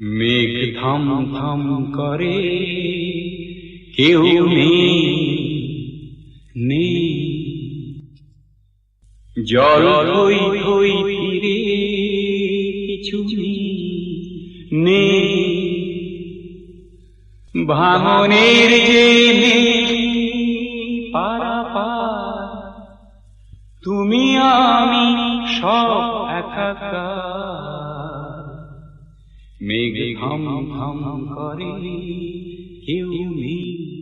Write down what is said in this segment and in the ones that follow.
মেঘ থাম থাম করে কেউ নেই। নেই জল থই থই ফিরে কিছু নেই ভাঙনের যে তুমি আমি সব একাকার। মেঘ থাম থাম করে কেউ নেই।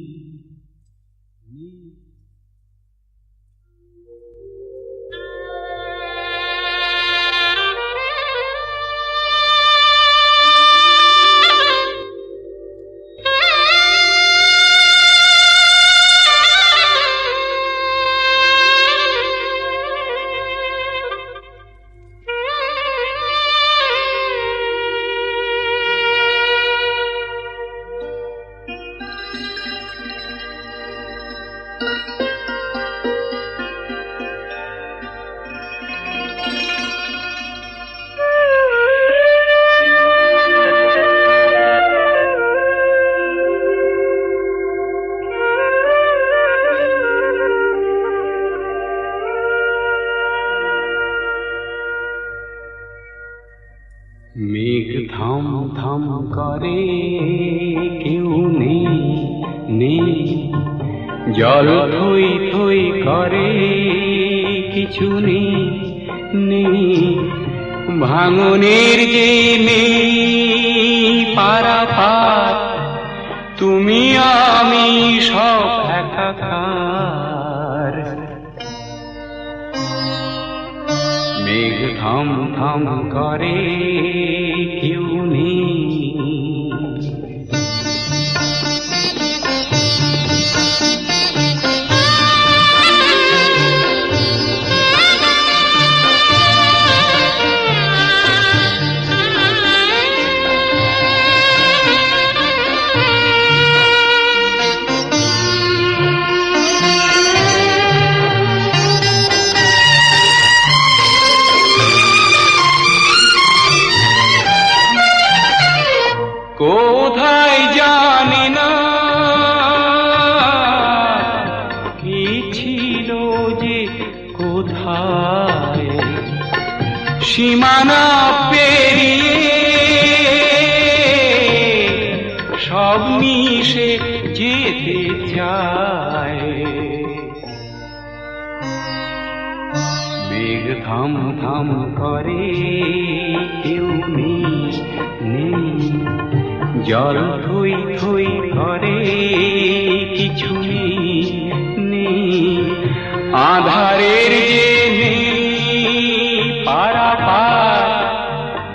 মেঘ থাম থাম করে কেউ নেই নেই জল থই থই করে কিছু নেই নেই ভাঙনের যে নেই পারাপার তুমি আমি সব একাকার। মেঘ থাম থাম করে কোথায় সীমানা পেরিয়ে সব মিশে যেতে চায়। মেঘ থাম থাম করে কেউ নেই নেই। জল থই থই করে কিছু নেই। আধারের যে পারাপার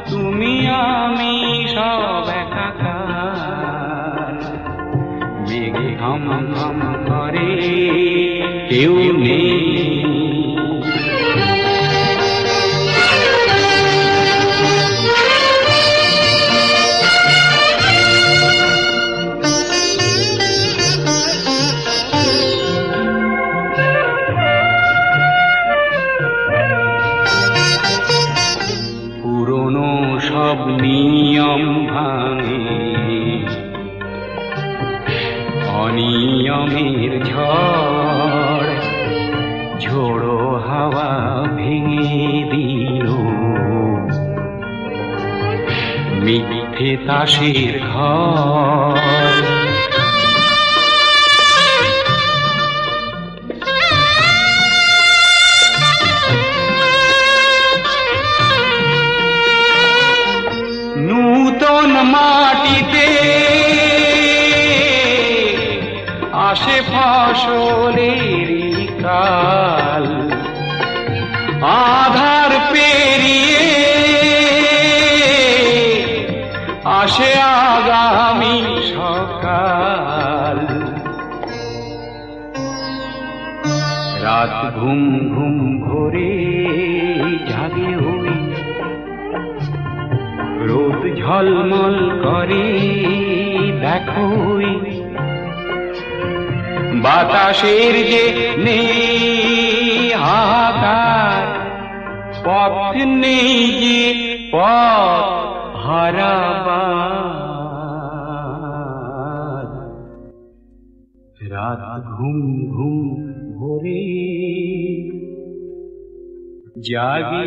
তুমি আমি সব একাকার। মেঘে হম করে কেউ নেই। অনিয়মের ঝড় ঝোড়ো হাওয়া ভেঙে দিল। মিথ্যে তাসের ঘর ফসলের কাল। আধার পেরিয়ে আসে আগামী সকাল। রাত ঘুম ঘুম ভরে জাগে হই রোদ ঝলমল করে দেখোই বাতাসের যে নেই হাহাকার পথ নেই যে পথ হারাবার। রাত ঘুম ঘুম ভোরে জাগে